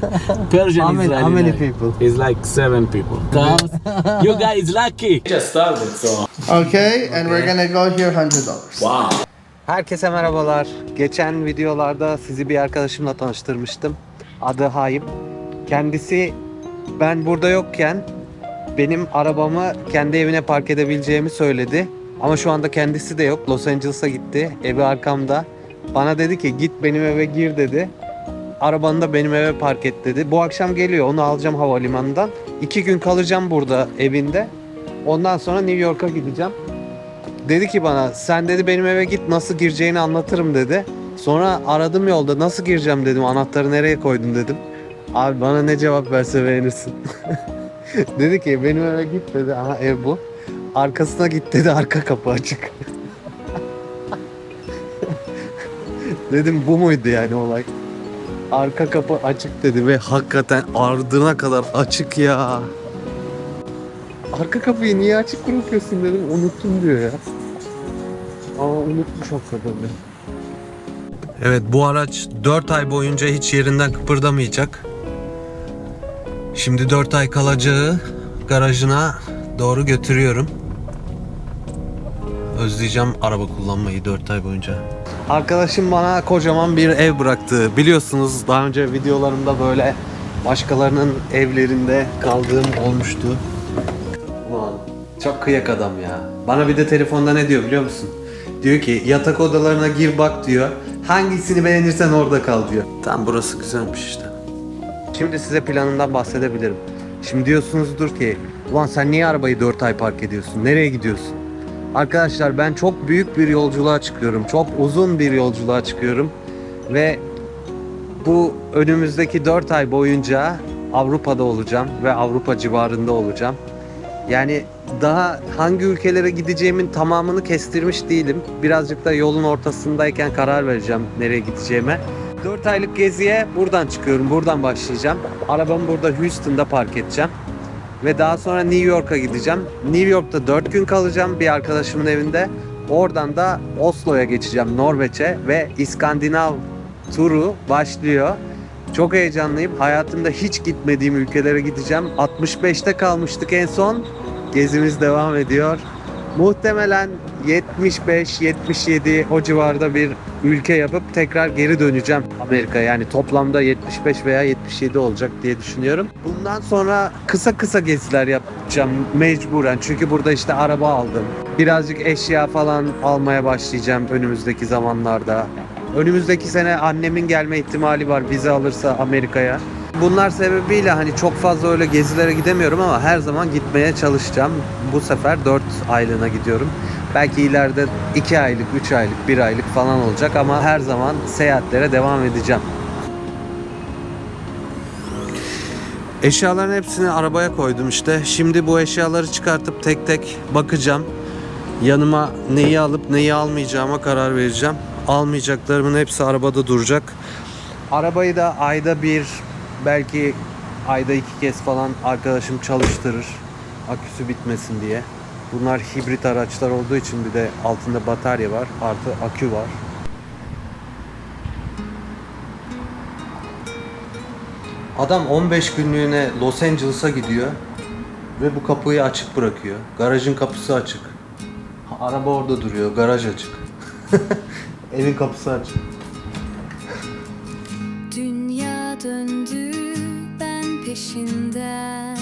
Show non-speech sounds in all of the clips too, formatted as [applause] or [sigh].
[laughs] Persian How many- Israeli how many people? It's like seven people. [laughs] You guys lucky. Just started, so. Okay, and we're gonna go here hundred dollars. Wow. Herkese merhabalar. Geçen videolarda sizi bir arkadaşımla tanıştırmıştım. Adı Hayip. Kendisi ben burada yokken benim arabamı kendi evine park edebileceğimi söyledi. Ama şu anda kendisi de yok. Los Angeles'a gitti. Evi arkamda. Bana dedi ki git benim eve gir dedi. Arabanı da benim eve park et dedi. Bu akşam geliyor. Onu alacağım havalimanından. İki gün kalacağım burada evinde. Ondan sonra New York'a gideceğim. Dedi ki bana sen dedi benim eve git nasıl gireceğini anlatırım dedi. Sonra aradım yolda nasıl gireceğim dedim anahtarı nereye koydun dedim. Abi bana ne cevap verse beğenirsin. [laughs] dedi ki benim eve git dedi. Aha ev bu. Arkasına git dedi arka kapı açık. [laughs] dedim bu muydu yani olay? Arka kapı açık dedi ve hakikaten ardına kadar açık ya. Arka kapıyı niye açık bırakıyorsun dedim unuttum diyor ya. Aa unutmuş hakikaten de. Evet bu araç 4 ay boyunca hiç yerinden kıpırdamayacak. Şimdi 4 ay kalacağı garajına doğru götürüyorum. Özleyeceğim araba kullanmayı 4 ay boyunca. Arkadaşım bana kocaman bir ev bıraktı. Biliyorsunuz daha önce videolarımda böyle başkalarının evlerinde kaldığım olmuştu. Ulan çok kıyak adam ya. Bana bir de telefonda ne diyor biliyor musun? Diyor ki yatak odalarına gir bak diyor. Hangisini beğenirsen orada kal diyor. Tam burası güzelmiş işte. Şimdi size planından bahsedebilirim. Şimdi diyorsunuzdur ki ulan sen niye arabayı 4 ay park ediyorsun? Nereye gidiyorsun? Arkadaşlar ben çok büyük bir yolculuğa çıkıyorum. Çok uzun bir yolculuğa çıkıyorum. Ve bu önümüzdeki 4 ay boyunca Avrupa'da olacağım ve Avrupa civarında olacağım. Yani daha hangi ülkelere gideceğimin tamamını kestirmiş değilim. Birazcık da yolun ortasındayken karar vereceğim nereye gideceğime. 4 aylık geziye buradan çıkıyorum. Buradan başlayacağım. Arabamı burada Houston'da park edeceğim. Ve daha sonra New York'a gideceğim. New York'ta 4 gün kalacağım bir arkadaşımın evinde. Oradan da Oslo'ya geçeceğim Norveç'e ve İskandinav turu başlıyor. Çok heyecanlıyım. Hayatımda hiç gitmediğim ülkelere gideceğim. 65'te kalmıştık en son. Gezimiz devam ediyor. Muhtemelen 75-77 o civarda bir ülke yapıp tekrar geri döneceğim Amerika'ya. Yani toplamda 75 veya 77 olacak diye düşünüyorum. Bundan sonra kısa kısa geziler yapacağım mecburen. Çünkü burada işte araba aldım. Birazcık eşya falan almaya başlayacağım önümüzdeki zamanlarda. Önümüzdeki sene annemin gelme ihtimali var vize alırsa Amerika'ya. Bunlar sebebiyle hani çok fazla öyle gezilere gidemiyorum ama her zaman gitmeye çalışacağım. Bu sefer 4 aylığına gidiyorum. Belki ileride 2 aylık, 3 aylık, 1 aylık falan olacak ama her zaman seyahatlere devam edeceğim. Eşyaların hepsini arabaya koydum işte. Şimdi bu eşyaları çıkartıp tek tek bakacağım. Yanıma neyi alıp neyi almayacağıma karar vereceğim. Almayacaklarımın hepsi arabada duracak. Arabayı da ayda bir belki ayda iki kez falan arkadaşım çalıştırır. Aküsü bitmesin diye. Bunlar hibrit araçlar olduğu için bir de altında batarya var. Artı akü var. Adam 15 günlüğüne Los Angeles'a gidiyor ve bu kapıyı açık bırakıyor. Garajın kapısı açık. Araba orada duruyor, garaj açık. [laughs] Evin kapısı açık. Dünya döndü peşinden.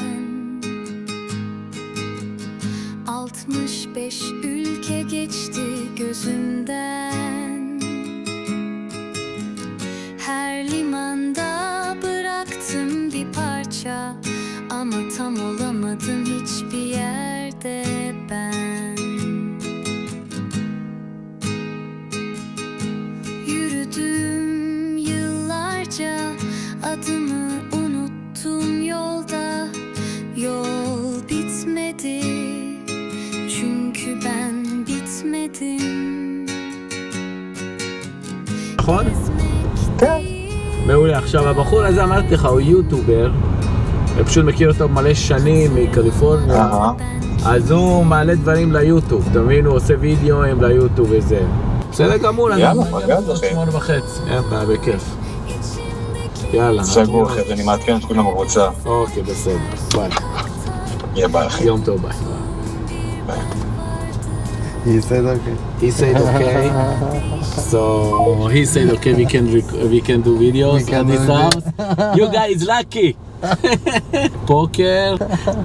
65 ülke geçti gözümden. Her limanda bıraktım bir parça Ama tam olamadım נכון? כן מעולה. עכשיו, הבחור הזה אמרתי לך, הוא יוטובר. אני פשוט מכיר אותו מלא שנים מקליפורניה. אז הוא מעלה דברים ליוטיוב, אתה מבין? הוא עושה וידאוים ליוטיוב וזה. בסדר גמור, אז יאללה, אחי. שמונה וחצי. אין בעיה, בכיף. יאללה. סגור, אחרי זה אני מעדכן את כולם בקבוצה. אוקיי, בסדר. ביי. יהיה ביי אחי. יום טוב, ביי. He said okay. He said okay. [laughs] So he said okay, we can rec- we can do videos We can on this house. you guys lucky. [laughs] Poker,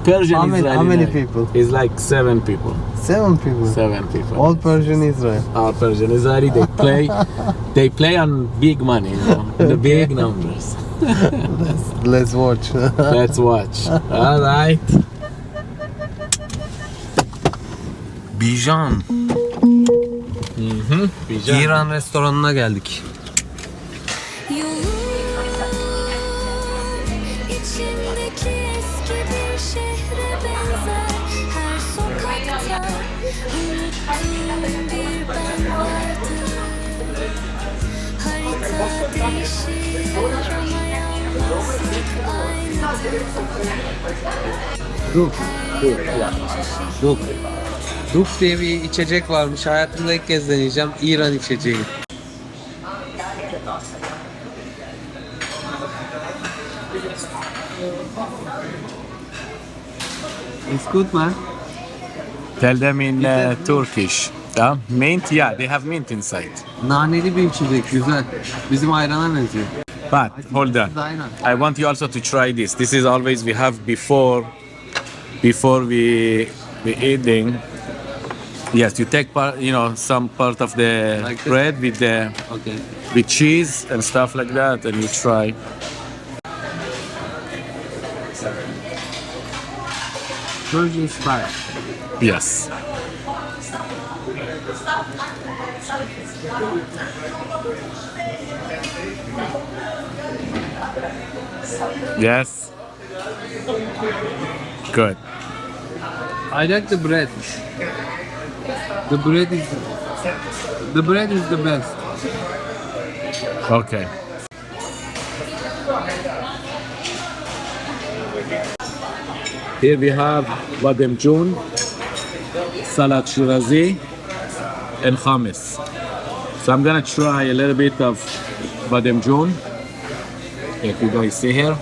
Persian How many- Israeli how many night. people? It's like seven people. Seven people. Seven people. All Persian Israel. Our Persian Israeli they play they play on big money, you know, the big numbers. [laughs] Let's watch. Let's watch. All right. Bijan. Mhm. Bijan. İran restoranına geldik. Yolun içindeki eski Duk diye bir içecek varmış. Hayatımda ilk kez deneyeceğim. İran içeceği. It's good man. Tell them in uh, Turkish. Yeah? Mint? Yeah, they have mint inside. Naneli bir içecek. Güzel. Bizim ayrana benziyor. But hold on. I want you also to try this. This is always we have before before we we eating. Yes, you take part, you know, some part of the Like bread with the Okay. with cheese and stuff like that, and you try. Persian style. Yes. Yes. Good. I like the bread. The bread is the bread is the best. Okay. Here we have badem jun, salad shirazi, and hummus. So I'm gonna try a little bit of badem jun. If you guys see here.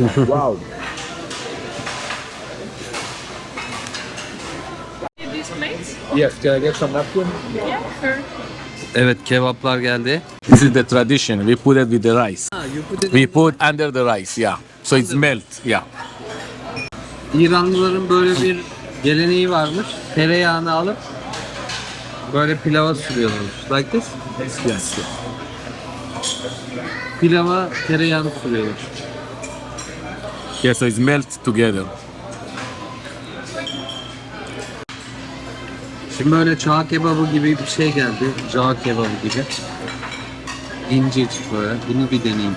Wow. Yes, can I get some napkin? Evet kebaplar geldi. This is the tradition. We put it with the rice. you put it We put under the rice, yeah. So it's melt, yeah. İranlıların böyle bir geleneği varmış. Tereyağını alıp böyle pilava sürüyorlarmış. Like this. Yes, yes. Pilava tereyağını sürüyorlar. Yeah, so it's melt together. Şimdi böyle çağ kebabı gibi bir şey geldi. Cağ kebabı gibi. İncecik böyle. Bunu bir deneyeyim.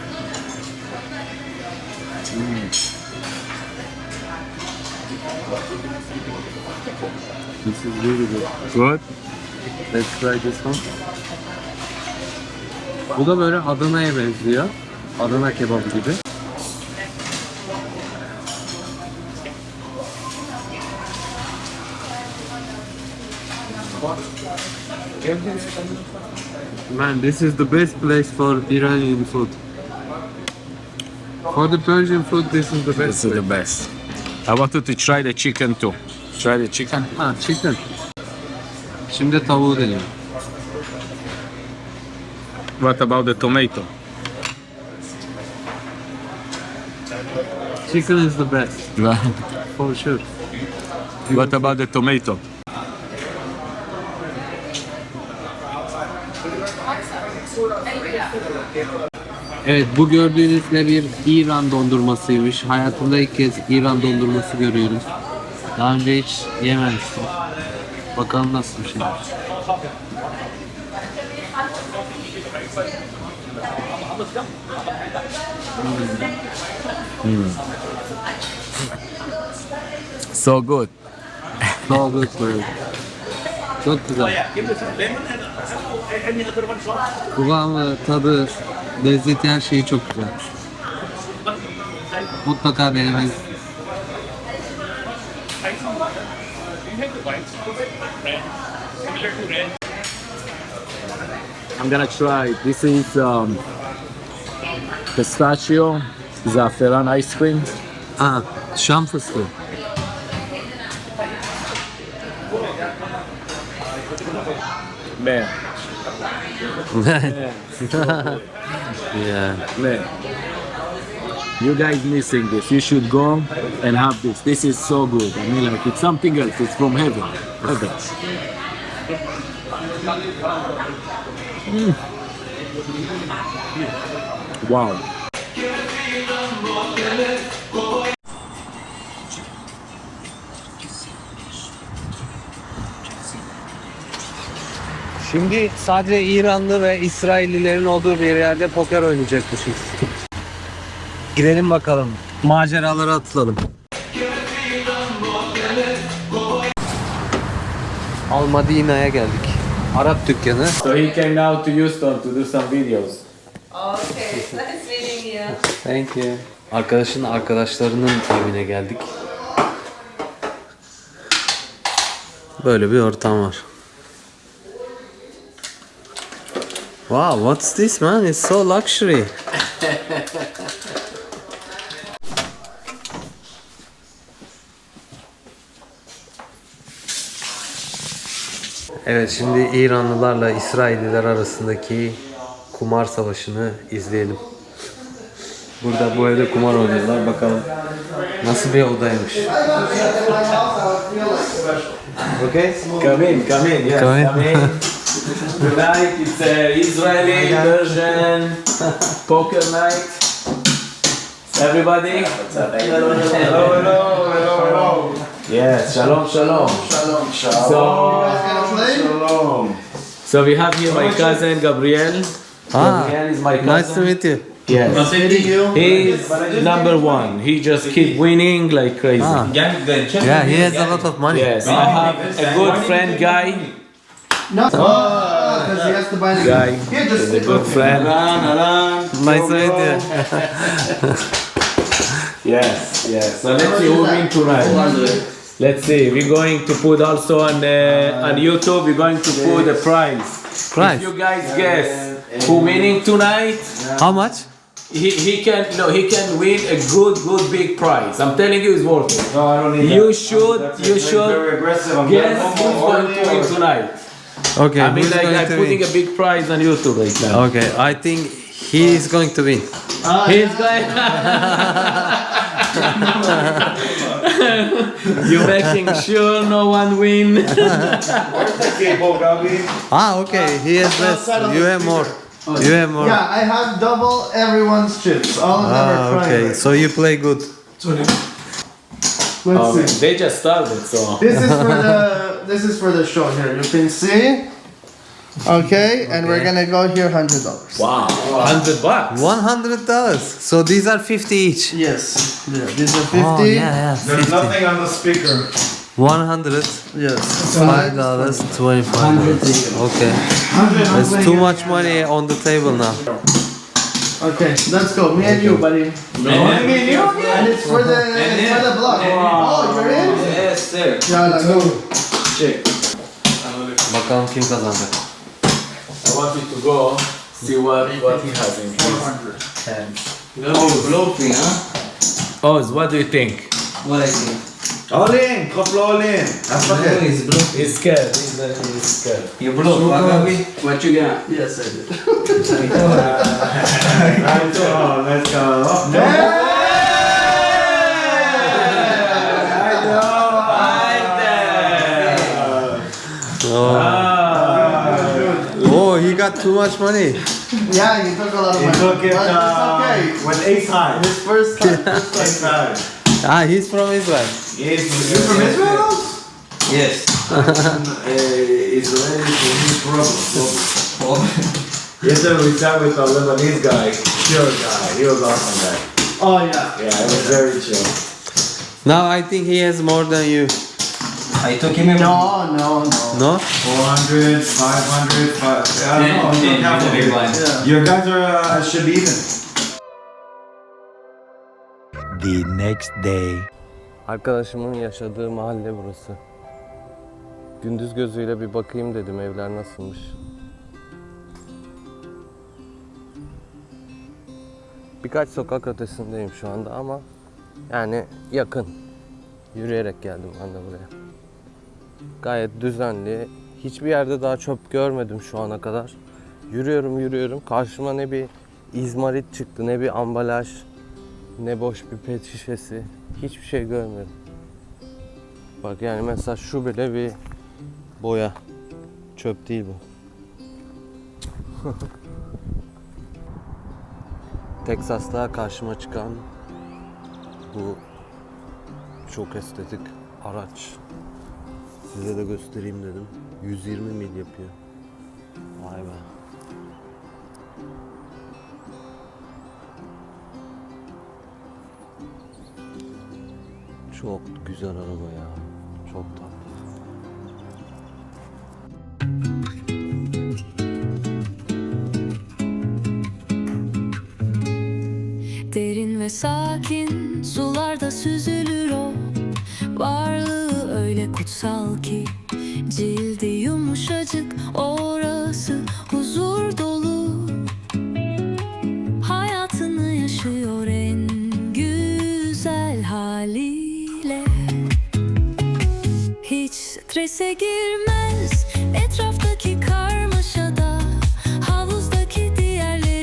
Hmm. This is really good. Good. Let's try this one. Bu da böyle Adana'ya benziyor. Adana kebabı gibi. Man, this is the best place for Iranian food. For the Persian food, this is the best This is the best. I wanted to try the chicken too. Try the chicken. Ha, chicken. Şimdi tavuğu deniyorum. What about the tomato? Chicken is the best, [laughs] for sure. what about the tomato? Evet bu gördüğünüz de bir İran dondurmasıymış. Hayatımda ilk kez İran dondurması görüyorum. Daha önce hiç yememiştim. Bakalım nasıl bir şey. So good. So good böyle. Çok güzel. Kıvamı, tadı, her şeyi çok güzel. Mutlaka denemeniz. I'm gonna try. This is um, pistachio, zafferan ice cream. Aa, Şam fıstığı. Man, [laughs] yeah. man. You guys missing this. You should go and have this. This is so good. I mean, like it's something else. It's from heaven. Heaven. Mm. Wow. Şimdi sadece İranlı ve İsraillilerin olduğu bir yerde poker oynayacakmışız. Girelim bakalım. Maceralara atılalım. Al Madina'ya geldik. Arap dükkanı. So he came now to Houston to do some videos. Okay, nice meeting you. Thank you. Arkadaşın arkadaşlarının evine geldik. Böyle bir ortam var. Wow, what's this man? It's so luxury. Evet şimdi İranlılarla İsrailliler arasındaki kumar savaşını izleyelim. Burada bu evde kumar oynuyorlar. Bakalım nasıl bir odaymış. Okay? Come in, come in, yes, Come in. come in. Tonight it's a Israeli version poker night. Everybody. Hello, hello, hello, hello. Yes, shalom, shalom. Shalom. Shalom. So, so we have here my cousin Gabriel. Ah, Gabriel is my cousin. nice to meet you. Yes. Meeting you. He's number one. He just keep winning like crazy. Ah. Yeah, he has a lot of money. Yes, I have a good friend guy. No. Oh, because he has to buy the Guy Here, just is a good friend. Nice to meet you. Yes, yes. So let's see who win tonight. Let's see. We're going to put also on uh, on YouTube. We're going to put a prize. Prize? If you guys guess who winning tonight, How much? he, he can no he can win a good good big prize. I'm telling you, it's worth it. No, I don't need You that. should you should aggressive. I'm guess who's going to win tonight. Okay, I mean, like I'm putting win? a big prize on YouTube right now. Okay, I think he is going to win. Oh, He's going. You're making sure no one win? [laughs] Ah, okay, he has less. You have more. You have more. Yeah, I have double everyone's chips. All of them Ah, are trying. okay, so you play good. Let's Oh, see. they just started, so. This is for the this is for the show here. You can see. Okay, and we're gonna go here hundred dollars. Wow, hundred bucks. One hundred dollars. So these are fifty each. Yes. Yeah, these are oh, fifty. Oh yeah, yeah. There's nothing on the speaker. One hundred. Yes. Five dollars twenty-five. Okay, there's too much money on the table now. Okay, let's go. Me and you, buddy. Me and you. And it's for the it's for the block. Oh, you're in? Yes, sir. Yeah, like, go. Bakalım kim kazanacak. I want you to go see what, what he has in his hands. Oz, what do you think? All in, couple all in. That's okay. He's scared. He's, uh, he's scared. What you got? Yes, I did. [laughs] [laughs] Let's go, let's go. Oh, he got too much money. Yeah, you took a lot of He money. took it but uh, it's okay. with ace high. His first time. [laughs] First Ace time. high. Ah, he's from Israel. Yes, you from Israel? Yes. [laughs] uh, Israeli is problem. Yesterday we sat with a Lebanese guy, chill guy. He was awesome guy. Oh yeah. Yeah, it was very chill. Now I think he has more than you. I took him. No, no, no. No? 400, 500, five, I don't know. Ten, I'm not ten, big blind. Your guys are uh, should be even. the next day. Arkadaşımın yaşadığı mahalle burası. gündüz gözüyle bir bakayım dedim evler nasılmış. Birkaç sokak ötesindeyim şu anda ama yani yakın. Yürüyerek geldim ben de buraya. Gayet düzenli. Hiçbir yerde daha çöp görmedim şu ana kadar. Yürüyorum yürüyorum. Karşıma ne bir izmarit çıktı, ne bir ambalaj, ne boş bir pet şişesi. Hiçbir şey görmedim. Bak yani mesela şu bile bir boya. Çöp değil bu. [laughs] Teksas'ta karşıma çıkan bu çok estetik araç. Size de göstereyim dedim. 120 mil yapıyor. Vay be. Çok güzel araba ya. Çok tatlı. Derin ve sakin sularda süzülür o Varlığı kutsal ki Cildi yumuşacık orası huzur dolu. Hayatını yaşıyor en güzel haliyle. Hiç strese girmez etraftaki karmaşada Havuzdaki diğerleri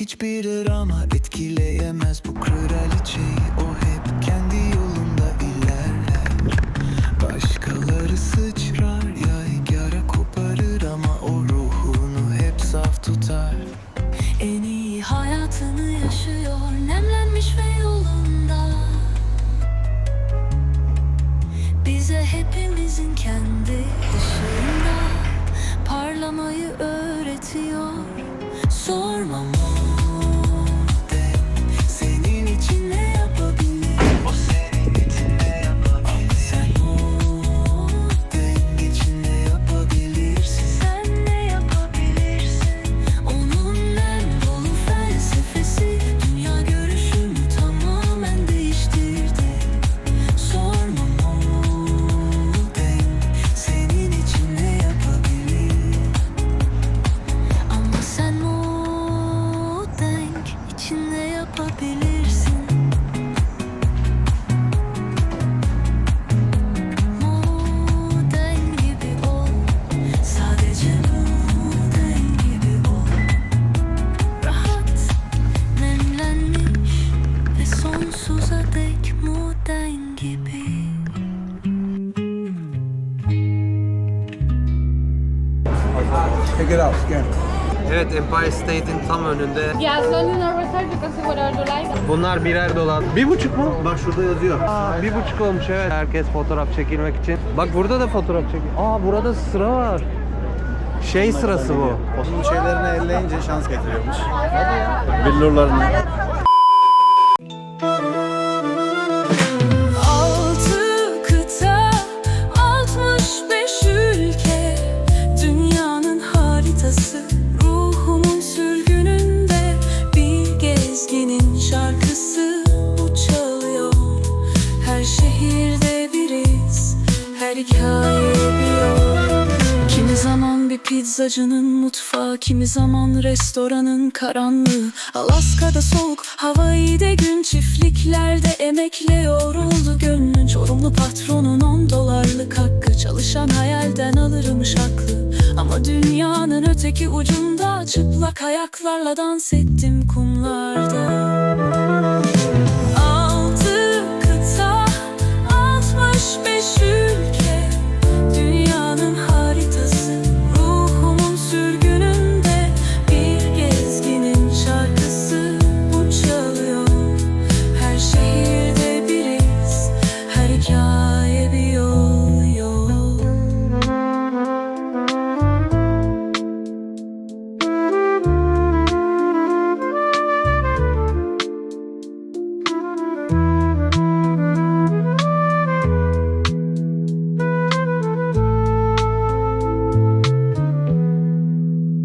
Hiçbir drama etkileyemez bu kraliçeyi. O hep kendi yolunda ilerler. Başkaları sıçrar yaygara koparır Ama o ruhunu hep saf tutar. En iyi hayatını yaşıyor Nemlenmiş ve yolunda. Bize hepimizin kendi ışığında Parlamayı öğretiyor Evet Empire State'in tam önünde. You like. Bunlar birer dolar. Bir buçuk mu? Bak şurada yazıyor. Aa, bir buçuk olmuş evet. Herkes fotoğraf çekilmek için. Bak burada da fotoğraf çekil. Aa burada sıra var. Şey sırası bu. Onun şeylerini elleyince şans getiriyormuş. Hadi ya. Billurlarını. Pizzacının mutfağı Kimi zaman restoranın karanlığı. Alaska'da soğuk, Hawaii'de gün. Çiftliklerde emekle yoruldu gönlün. Çorumlu patronun on dolarlık hakkı. Çalışan hayalden alırmış haklı Ama dünyanın öteki ucunda Çıplak ayaklarla dans ettim kumlarda